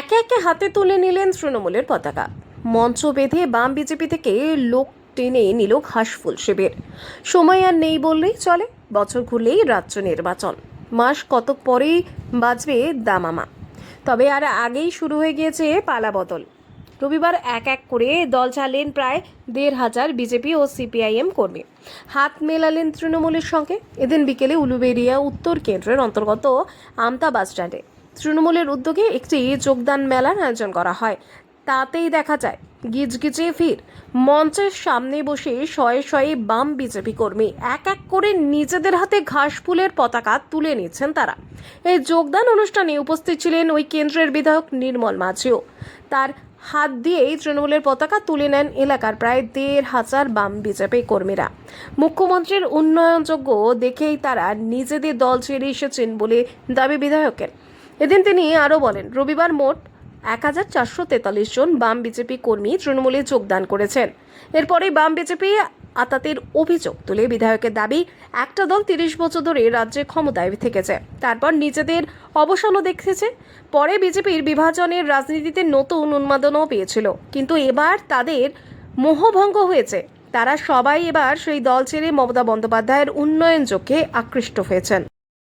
একে একে হাতে তুলে নিলেন তৃণমূলের পতাকা। মঞ্চ বেঁধে বাম বিজেপি থেকে লোক টেনে নিল ঘাসফুল শিবির। সময় আর নেই বললেই চলে, বছর ঘুরলেই রাজ্য নির্বাচন। মাস কতক পরেই বাজবে দামামা। তবে আর আগেই শুরু হয়ে গিয়েছে পালা বদল। রবিবার এক এক করে দল চালেন প্রায় দেড় হাজার বিজেপি ও সিপিআইএম কর্মী। হাত মেলালেন তৃণমূলের সঙ্গে। এদিন বিকেলে উলুবেরিয়া উত্তর কেন্দ্রের অন্তর্গত আমতা বাসস্ট্যান্ডে। তৃণমূলের উদ্যোগে একটি যোগদান মেলার আয়োজন করা হয়। তাতেই দেখা যায়, গিজগিজে ফির মঞ্চের সামনে বসে শয়ে শয়ে বাম বিজেপি কর্মী এক এক করে নিজেদের হাতে ঘাস ফুলের পতাকা তুলে নিচ্ছেন তারা। এই যোগদান অনুষ্ঠানে উপস্থিত ছিলেন ওই কেন্দ্রের বিধায়ক নির্মল মাঝিও। তার হাত দিয়েই তৃণমূলের পতাকা তুলে নেন এলাকার প্রায় দেড় হাজার বাম বিজেপি কর্মীরা। মুখ্যমন্ত্রীর উন্নয়নযোগ্য দেখেই তারা নিজেদের দল ছেড়ে এসেছেন বলে দাবি বিধায়কের। এদিন তিনি আরও বলেন, রবিবার মোট এক হাজার চারশো তেতাল্লিশ জন বাম বিজেপি কর্মী তৃণমূলে যোগদান করেছেন। এরপরে বাম বিজেপি আতাতের অভিযোগ তুলে বিধায়কের দাবি, একটা দল তিরিশ বছর ধরে রাজ্যে ক্ষমতায় থেকেছে। তারপর নিজেদের অবসানও দেখেছে। পরে বিজেপির বিভাজনের রাজনীতিতে নতুন উন্মাদনও পেয়েছিল। কিন্তু এবার তাদের মোহভঙ্গ হয়েছে। তারা সবাই এবার সেই দল ছেড়ে মমতা বন্দ্যোপাধ্যায়ের উন্নয়ন চোখে আকৃষ্ট হয়েছেন।